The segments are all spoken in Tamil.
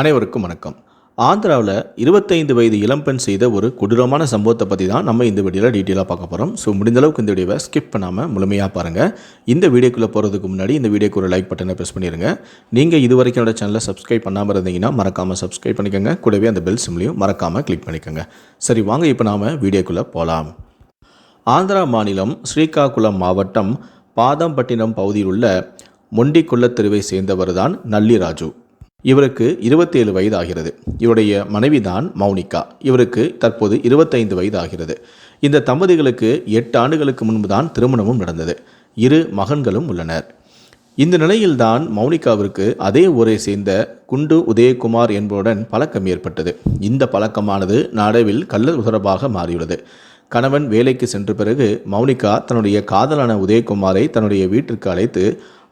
அனைவருக்கும் வணக்கம். ஆந்திராவில் இருபத்தைந்து வயது இளம்பெண் செய்த ஒரு கொடூரமான சம்பவத்தை பற்றி தான் நம்ம இந்த வீடியோவில் டீட்டெயிலாக பார்க்க போகிறோம் ஸோ முடிந்தளவுக்கு இந்த வீடியோவை ஸ்கிப் பண்ணாமல் முழுமையாக பாருங்கள் இந்த வீடியோக்குள்ளே போகிறதுக்கு முன்னாடி இந்த வீடியோக்கு ஒரு லைக் பட்டனை ப்ரெஸ் பண்ணிடுங்க நீங்கள் இது வரைக்கும் என்னோட சேனலை சப்ஸ்கிரைப் பண்ணாமல் இருந்தீங்கன்னா மறக்காமல் சப்ஸ்கிரைப் பண்ணிக்கோங்க. கூடவே அந்த பெல் சிம்லையும் மறக்காமல் கிளிக் பண்ணிக்கோங்க. சரி வாங்க இப்போ நாம் வீடியோக்குள்ளே போகலாம் ஆந்திரா மாநிலம் ஸ்ரீகாகுளம் மாவட்டம் பாதம்பட்டினம் பகுதியில் உள்ள மொண்டிக்குள்ளத்தெருவை சேர்ந்தவர் தான் நள்ளிராஜு. இவருக்கு இருபத்தேழு வயது ஆகிறது இவருடைய மனைவி தான் மௌனிகா. இவருக்கு தற்போது இருபத்தைந்து வயது ஆகிறது இந்த தம்பதிகளுக்கு எட்டு ஆண்டுகளுக்கு முன்பு தான் திருமணமும் நடந்தது. இரு மகன்களும் உள்ளனர். இந்த நிலையில்தான் மௌனிகாவிற்கு அதே ஊரை சேர்ந்த குண்டு உதயகுமார் என்பவருடன் பழக்கம் ஏற்பட்டது. இந்த பழக்கமானது நாடவில் கள்ள தொடர்பாக மாறியுள்ளது. கணவன் வேலைக்கு சென்ற பிறகு மௌனிகா தன்னுடைய காதலான உதயகுமாரை தன்னுடைய வீட்டிற்கு அழைத்து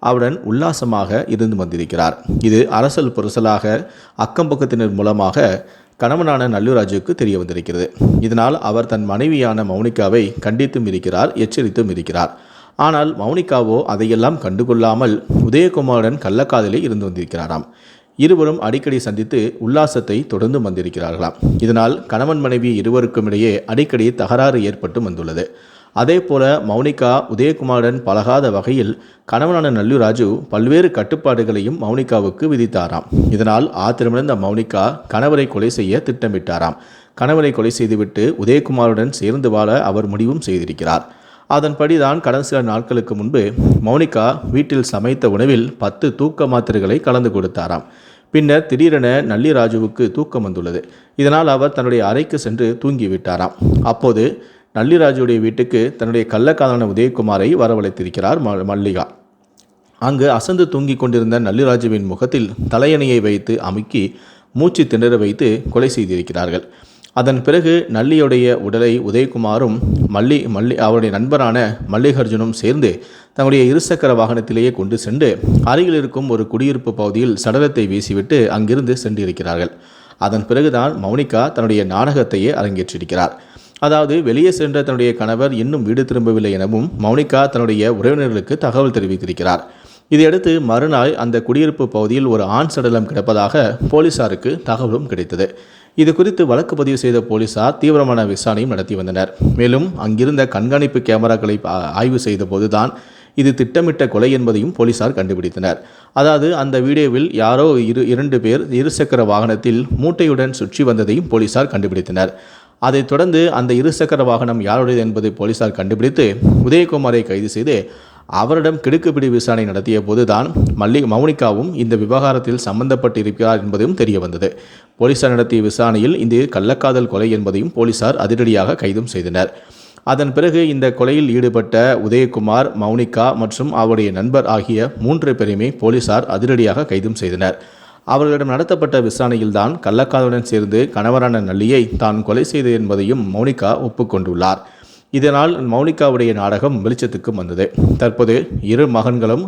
அவருடன் உல்லாசமாக இருந்து வந்திருக்கிறார். இது அரசல் புரசலாக அக்கம்பக்கத்தினர் மூலமாக கணவனான நல்லூராஜுக்கு தெரிய வந்திருக்கிறது. இதனால் அவர் தன் மனைவியான மௌனிகாவை கண்டித்தும் இருக்கிறார் எச்சரித்தும் இருக்கிறார். ஆனால் மௌனிகாவோ அதையெல்லாம் கண்டுகொள்ளாமல் உதயகுமாருடன் கள்ளக்காதலே இருந்து வந்திருக்கிறாராம். இருவரும் அடிக்கடி சந்தித்து உல்லாசத்தை தொடர்ந்து வந்திருக்கிறார்களாம். இதனால் கணவன் மனைவி இருவருக்கும் இடையே அடிக்கடி தகராறு ஏற்பட்டு வந்துள்ளது. அதே போல மௌனிகா உதயகுமாருடன் பழகாத வகையில் கணவனான நல்லுராஜு பல்வேறு கட்டுப்பாடுகளையும் மௌனிகாவுக்கு விதித்தாராம். இதனால் ஆத்திரமிழந்த மௌனிகா கணவரை கொலை செய்ய திட்டமிட்டாராம். கணவரை கொலை செய்துவிட்டு உதயகுமாருடன் சேர்ந்து வாழ அவர் முடிவும் செய்திருக்கிறார். அதன்படிதான் கடந்த சில நாட்களுக்கு முன்பு மௌனிகா வீட்டில் சமைத்த உணவில் பத்து தூக்க மாத்திரைகளை கலந்து கொடுத்தாராம். பின்னர் திடீரென நல்லிராஜுவுக்கு தூக்கம் வந்துள்ளது. இதனால் அவர் தன்னுடைய அறைக்கு சென்று தூங்கிவிட்டாராம். அப்போது நல்லிராஜுடைய வீட்டுக்கு தன்னுடைய கள்ளக்காதலான உதயகுமாரை வரவழைத்திருக்கிறார் ம- மல்லிகா. அங்கு அசந்து தூங்கிக் கொண்டிருந்த நல்லிராஜுவின் முகத்தில் தலையணையை வைத்து அமுக்கி மூச்சு திணற வைத்து கொலை செய்திருக்கிறார்கள். அதன் பிறகு நல்லியுடைய உடலை உதயகுமாரும் மல்லி மல்லி அவருடைய நண்பரான மல்லிகார்ஜுனும் சேர்ந்து தங்களுடைய இருசக்கர வாகனத்திலேயே கொண்டு சென்று அருகில் இருக்கும் ஒரு குடியிருப்பு பகுதியில் சடலத்தை வீசிவிட்டு அங்கிருந்து சென்றிருக்கிறார்கள். அதன் பிறகுதான் மௌனிகா தன்னுடைய நாடகத்தையே அரங்கேற்றிருக்கிறார். அதாவது வெளியே சென்ற தன்னுடைய கணவர் இன்னும் வீடு திரும்பவில்லை எனவும் மௌனிகா தன்னுடைய உறவினர்களுக்கு தகவல் தெரிவித்திருக்கிறார். இதையடுத்து மறுநாள் அந்த குடியிருப்பு பகுதியில் ஒரு ஆண் சடலம் கிடப்பதாக போலீசாருக்கு தகவலும் கிடைத்தது. இது குறித்து வழக்கு பதிவு செய்த போலீசார் தீவிரமான விசாரணையும் நடத்தி வந்தனர். மேலும் அங்கிருந்த கண்காணிப்பு கேமராக்களை ஆய்வு செய்த போதுதான் இது திட்டமிட்ட கொலை என்பதையும் போலீசார் கண்டுபிடித்தனர். அதாவது அந்த வீடியோவில் யாரோ இரு இரண்டு பேர் இருசக்கர வாகனத்தில் மூட்டையுடன் சுற்றி வந்ததையும் போலீசார் கண்டுபிடித்தனர். அதைத் தொடர்ந்து அந்த இருசக்கர வாகனம் யாருடையது என்பதை போலீசார் கண்டுபிடித்து உதயகுமாரை கைது செய்து அவரிடம் கிடுக்குப்பிடி விசாரணை நடத்திய போதுதான் மல்லி மௌனிகாவும் இந்த விவகாரத்தில் சம்பந்தப்பட்டு இருக்கிறார் என்பதும் தெரிய வந்தது போலீசார் நடத்திய விசாரணையில் இந்த கள்ளக்காதல் கொலை என்பதையும் போலீசார் அதிரடியாக கைதும் செய்தனர். அதன் பிறகு இந்த கொலையில் ஈடுபட்ட உதயகுமார் மௌனிகா மற்றும் அவருடைய நண்பர் ஆகிய மூன்று பேரையுமே போலீசார் அதிரடியாக கைதும் செய்தனர். அவர்களிடம் நடத்தப்பட்ட விசாரணையில்தான் கள்ளக்காதலுடன் சேர்ந்து கணவரான நல்லியை தான் கொலை செய்தது என்பதையும் மௌனிகா ஒப்புக்கொண்டுள்ளார். இதனால் மௌனிகாவுடைய நாடகம் வெளிச்சத்துக்கும் வந்தது. தற்போது இரு மகன்களும்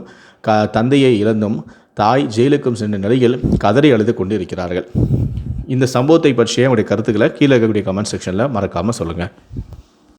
க தந்தையை இழந்தும் தாய் ஜெயிலுக்கும் சென்ற நிலையில் கதறி அழுது கொண்டிருக்கிறார்கள். இந்த சம்பவத்தை பற்றிய உங்களுடைய கருத்துக்களை கீழே இருக்கக்கூடிய கமெண்ட் செக்ஷனில் மறக்காமல் சொல்லுங்கள்